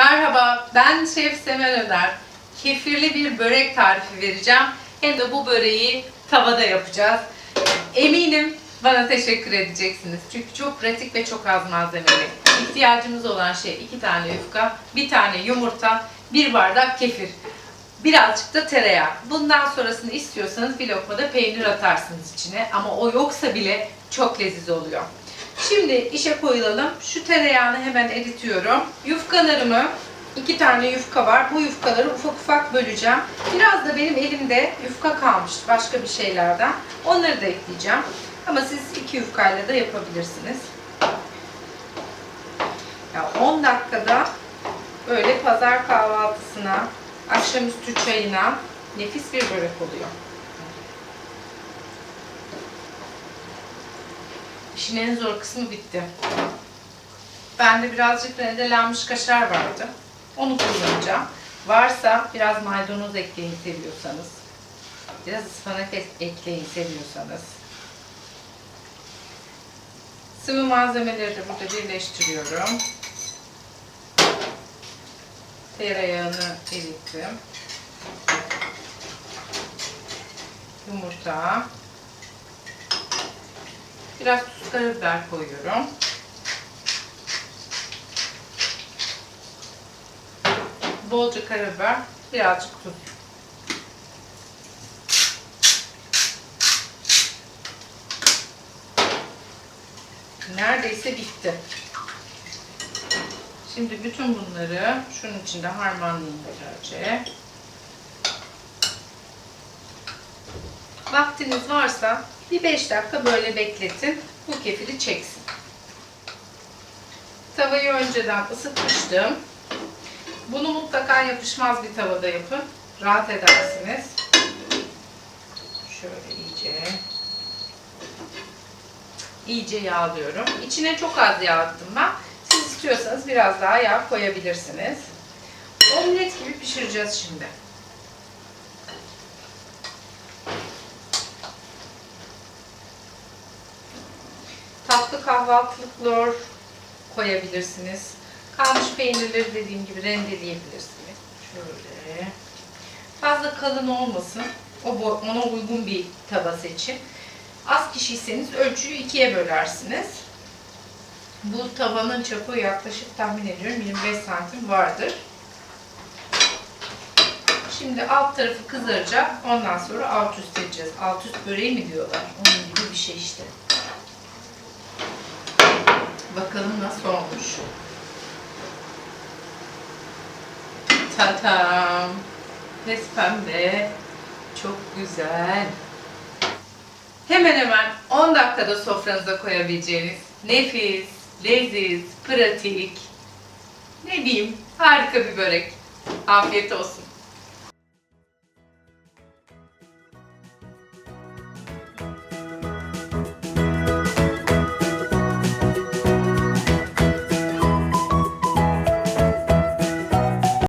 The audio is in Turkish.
Merhaba, ben Şef Semen Öner. Kefirli bir börek tarifi vereceğim. Hem de bu böreği tavada yapacağız. Eminim bana teşekkür edeceksiniz. Çünkü çok pratik ve çok az malzemeli. İhtiyacımız olan şey iki tane yufka, bir tane yumurta, bir bardak kefir. Birazcık da tereyağı. Bundan sonrasını istiyorsanız bir lokma da peynir atarsınız içine. Ama o yoksa bile çok leziz oluyor. Şimdi işe koyulalım. Şu tereyağını hemen eritiyorum. Yufkalarımı, iki tane yufka var. Bu yufkaları ufak ufak böleceğim. Biraz da benim elimde yufka kalmıştı başka bir şeylerden. Onları da ekleyeceğim. Ama siz iki yufkayla da yapabilirsiniz. Ya 10 dakikada böyle pazar kahvaltısına, akşamüstü çayına nefis bir börek oluyor. İşin en zor kısmı bitti. Bende birazcık rendelenmiş kaşar vardı. Onu kullanacağım. Varsa biraz maydanoz ekleyin seviyorsanız. Biraz ıspanak ekleyin seviyorsanız. Sıvı malzemeleri de burada birleştiriyorum. Tereyağını erittim. Yumurta. Biraz tuz karabiber koyuyorum. Bolca karabiber, birazcık tuz. Neredeyse bitti. Şimdi bütün bunları şunun içinde harmanlayayım güzelce. Vaktiniz varsa bir 5 dakika böyle bekletin. Bu kefiri çeksin. Tavayı önceden ısıtmıştım. Bunu mutlaka yapışmaz bir tavada yapın. Rahat edersiniz. Şöyle iyice iyice yağlıyorum. İçine çok az yağ attım ben. Siz istiyorsanız biraz daha yağ koyabilirsiniz. Omlet gibi pişireceğiz şimdi. Tatlı kahvaltılık lor koyabilirsiniz. Kalmış peynirleri dediğim gibi rendeleyebilirsiniz. Şöyle. Fazla kalın olmasın. O ona uygun bir tava seçin. Az kişiyseniz ölçüyü ikiye bölersiniz. Bu tavanın çapı yaklaşık tahmin ediyorum 25 santim vardır. Şimdi alt tarafı kızaracak. Ondan sonra alt üst edeceğiz. Alt üst böreği mi diyorlar? Onun gibi bir şey işte. Bakalım nasıl olmuş. Tatam. Pes pembe. Çok güzel. Hemen hemen 10 dakikada sofranıza koyabileceğiniz nefis, leziz, pratik, ne diyeyim harika bir börek. Afiyet olsun.